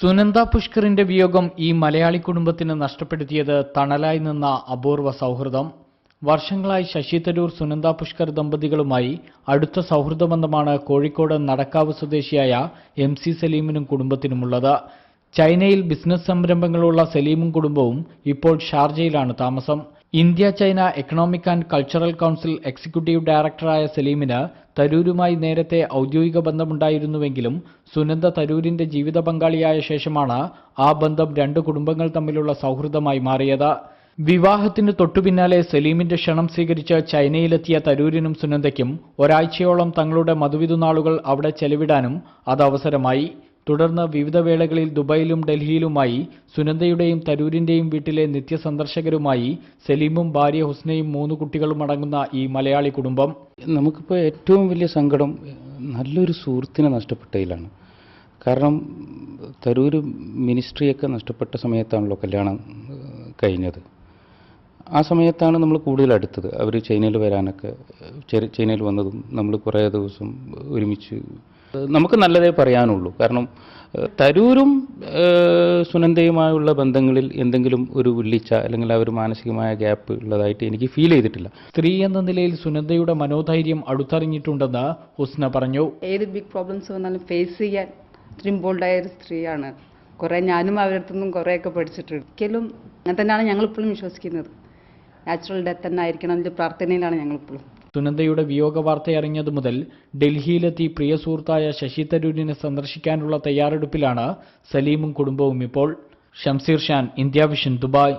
സുനന്ദ പുഷ്കറിന്റെ വിയോഗം ഈ മലയാളി കുടുംബത്തിന് നഷ്ടപ്പെടുത്തിയത് തണലായി നിന്ന അപൂർവ സൗഹൃദം. വർഷങ്ങളായി ശശി തരൂർ സുനന്ദ പുഷ്കർ ദമ്പതികളുമായി അടുത്ത സൗഹൃദ ബന്ധമാണ് കോഴിക്കോട് നടക്കാവ് സ്വദേശിയായ എം സി സലീമിനും കുടുംബത്തിനുമുള്ളത്. ചൈനയിൽ ബിസിനസ് സംരംഭങ്ങളുള്ള സലീമും കുടുംബവും ഇപ്പോൾ ഷാർജയിലാണ് താമസം. India China economic and cultural council executive ഡയറക്ടറായ സലീമിന് തരൂരുമായി നേരത്തെ ഔദ്യോഗിക ബന്ധമുണ്ടായിരുന്നുവെങ്കിലും സുനന്ദ തരൂരിന്റെ ജീവിത പങ്കാളിയായ ശേഷമാണ് ആ ബന്ധം രണ്ട് കുടുംബങ്ങൾ തമ്മിലുള്ള സൗഹൃദമായി മാറിയത്. വിവാഹത്തിന് തൊട്ടുപിന്നാലെ സലീമിന്റെ ക്ഷണം സ്വീകരിച്ച് ചൈനയിലെത്തിയ തരൂരിനും സുനന്ദയ്ക്കും ഒരാഴ്ചയോളം തങ്ങളുടെ മധുവിധുനാളുകൾ അവിടെ ചെലവിടാനും അത് അവസരമായി. തുടർന്ന് വിവിധ വേളകളിൽ ദുബായിലും ഡൽഹിയിലുമായി സുനന്ദയുടെയും തരൂരിന്റെയും വീട്ടിലെ നിത്യസന്ദർശകരുമായി സലീമും ഭാര്യ ഹുസ്നയും മൂന്ന് കുട്ടികളും അടങ്ങുന്ന ഈ മലയാളി കുടുംബം. നമുക്കിപ്പോൾ ഏറ്റവും വലിയ സങ്കടം നല്ലൊരു സുഹൃത്തിനെ നഷ്ടപ്പെട്ടതിലാണ് കാരണം തരൂർ മിനിസ്ട്രിയൊക്കെ നഷ്ടപ്പെട്ട സമയത്താണല്ലോ കല്യാണം കഴിഞ്ഞത്. ആ സമയത്താണ് നമ്മൾ കൂടുതൽ അടുത്തത്. അവർ ചൈനയിൽ വരാനൊക്കെ ചൈനയിൽ വന്നതും നമ്മൾ കുറേ ദിവസം ഒരുമിച്ച് നമുക്ക് നല്ലതേ പറയാനുള്ളൂ. കാരണം തരൂരും സുനന്ദയുമായുള്ള ബന്ധങ്ങളിൽ എന്തെങ്കിലും ഒരു വിള്ളിച്ച അല്ലെങ്കിൽ ആ ഒരു മാനസികമായ ഗ്യാപ്പ് ഉള്ളതായിട്ട് എനിക്ക് ഫീൽ ചെയ്തിട്ടില്ല. സ്ത്രീ എന്ന നിലയിൽ സുനന്ദയുടെ മനോധൈര്യം അടുത്തറിഞ്ഞിട്ടുണ്ടെന്ന് ഹുസ്ന പറഞ്ഞു. ഏത് ബിഗ് പ്രോബ്ലംസ് വന്നാലും ഫേസ് ചെയ്യാൻ ഇത്രയും ബോൾഡായ ഒരു സ്ത്രീയാണ്. കുറേ ഞാനും അവരുടെ അടുത്തുനിന്നും കുറേയൊക്കെ പഠിച്ചിട്ടുണ്ട്. ഒരിക്കലും അങ്ങനെ തന്നെയാണ് ഞങ്ങൾ ഇപ്പോഴും വിശ്വസിക്കുന്നത്. നാച്ചുറൽ ഡെത്ത് തന്നെ ആയിരിക്കണം എന്നൊരു പ്രാർത്ഥനയിലാണ് ഞങ്ങളിപ്പോഴും സുനന്ദയുടെ വിയോഗ വാർത്തയറിഞ്ഞതു മുതൽ ഡൽഹിയിലെത്തി പ്രിയ സുഹൃത്തായ ശശി തരൂരിനെ സന്ദർശിക്കാനുള്ള തയ്യാറെടുപ്പിലാണ് സലീമും കുടുംബവും ഇപ്പോൾ. Shamseer Shan India vision Dubai.